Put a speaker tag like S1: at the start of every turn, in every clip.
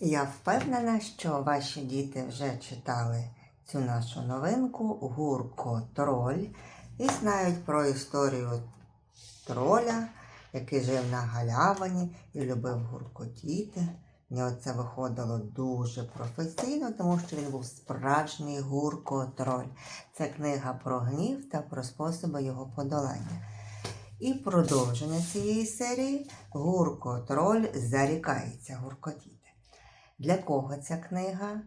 S1: Я впевнена, що ваші діти вже читали цю нашу новинку Гурко Троль і знають про історію троля, який жив на галявині і любив гуркотіти. В нього це виходило дуже професійно, тому що він був справжній гурко-троль. Це книга про гнів та про способи його подолання. І продовження цієї серії Гурко-троль зарікається гуркотіти. Для кого ця книга?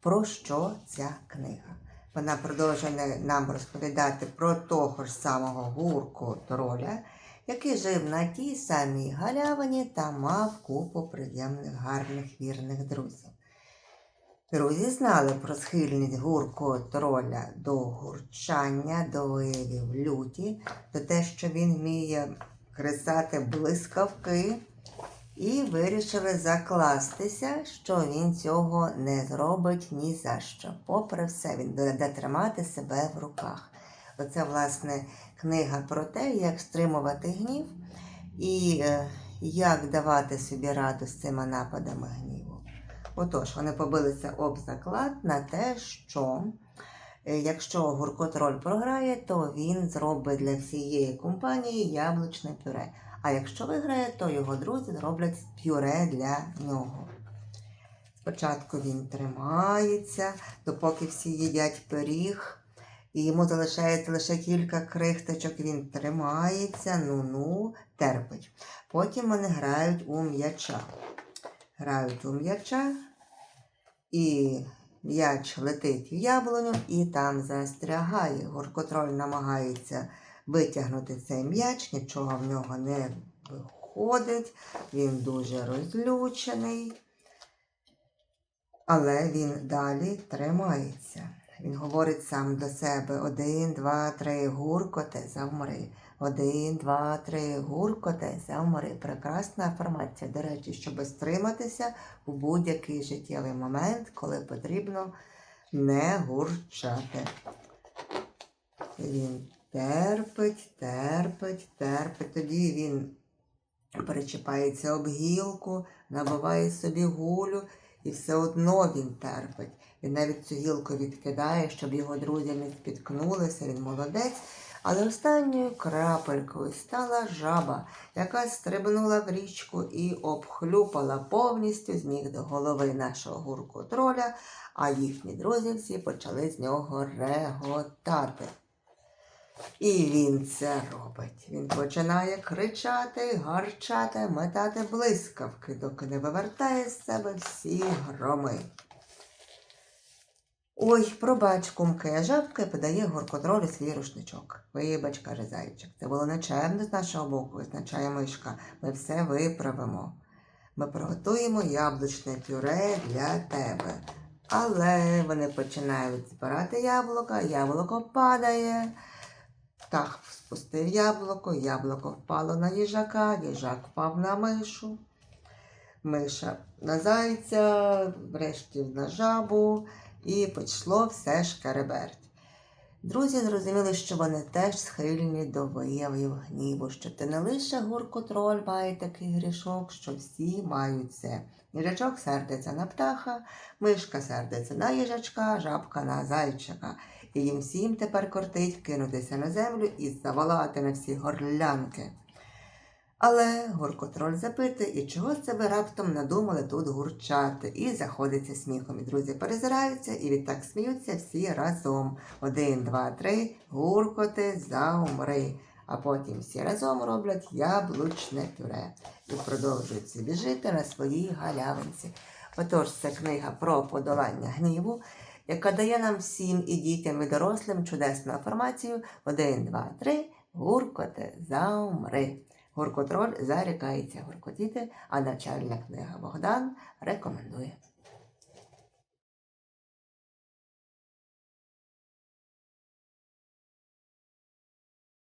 S1: Про що ця книга? Вона продовжує нам розповідати про того ж самого гурко троля, який жив на тій самій галявині та мав купу приємних, гарних, вірних друзів. Друзі знали про схильність гурко троля до гурчання, до виявів люті, до те, що він вміє кресати блискавки, і вирішили закластися, що він цього не зробить ні за що. Попри все, він буде тримати себе в руках. Оце, власне, книга про те, як стримувати гнів і е, як давати собі раду з цими нападами гніву. Отож, вони побилися об заклад на те, що е, якщо гуркотроль програє, то він зробить для всієї компанії яблучне пюре. А якщо виграє, то його друзі зроблять пюре для нього. Спочатку він тримається, допоки всі їдять пиріг, і йому залишається лише кілька крихточок, він тримається, ну-ну, терпить. Потім вони грають у м'яча. Грають у м'яча, і м'яч летить в яблуню і там застрягає. Горкотроль намагається витягнути цей м'яч, нічого в нього не виходить, він дуже розлючений, але він далі тримається. Він говорить сам до себе: один, два, три, гуркоте, завмри. Один, два, три, гуркоте, завмри. Прекрасна афірмація, до речі, щоб стриматися у будь-який життєвий момент, коли потрібно не гурчати. Він терпить, терпить, терпить. Тоді він перечіпається об гілку, набиває собі гулю, і все одно він терпить. Він навіть цю гілку відкидає, щоб його друзі не спіткнулися, він молодець. Але останньою крапелькою стала жаба, яка стрибнула в річку і обхлюпала повністю з ніг до голови нашого гурку троля, а їхні друзі всі почали з нього реготати. І він це робить. Він починає кричати, гарчати, метати блискавки, доки не вивертає з себе всі громи. Ой, пробач, кумки, жабка подає горкотролю свій рушничок. Вибач, каже зайчик, це було нечемно з нашого боку, визначає мишка. Ми все виправимо. Ми приготуємо яблучне пюре для тебе. Але вони починають збирати яблука, яблуко падає. Птах спустив яблуко, яблуко впало на їжака, їжак впав на мишу. Миша на зайця, врешті на жабу, і пішло все шкереберть. Друзі зрозуміли, що вони теж схильні до виявів гніву, що ти не лише гуркотроль має такий грішок, що всі мають це. Їжачок сердиться на птаха, мишка сердиться на їжачка, жабка на зайчика. І їм всім тепер кортить кинутися на землю і заволати на всі горлянки. Але гуркотроль запитує, і чого це ви раптом надумали тут гурчати, і заходиться сміхом. І друзі перезираються, і відтак сміються всі разом. Один, два, три, гуркоти, заумри. А потім всі разом роблять яблучне пюре і продовжують собі жити на своїй галявинці. Отож, це книга про подолання гніву, яка дає нам всім і дітям, і дорослим чудесну інформацію. Один, два, три, гуркоте, заумри. Гуркотроль зарікається гуркотіти, а навчальна книга Богдан рекомендує.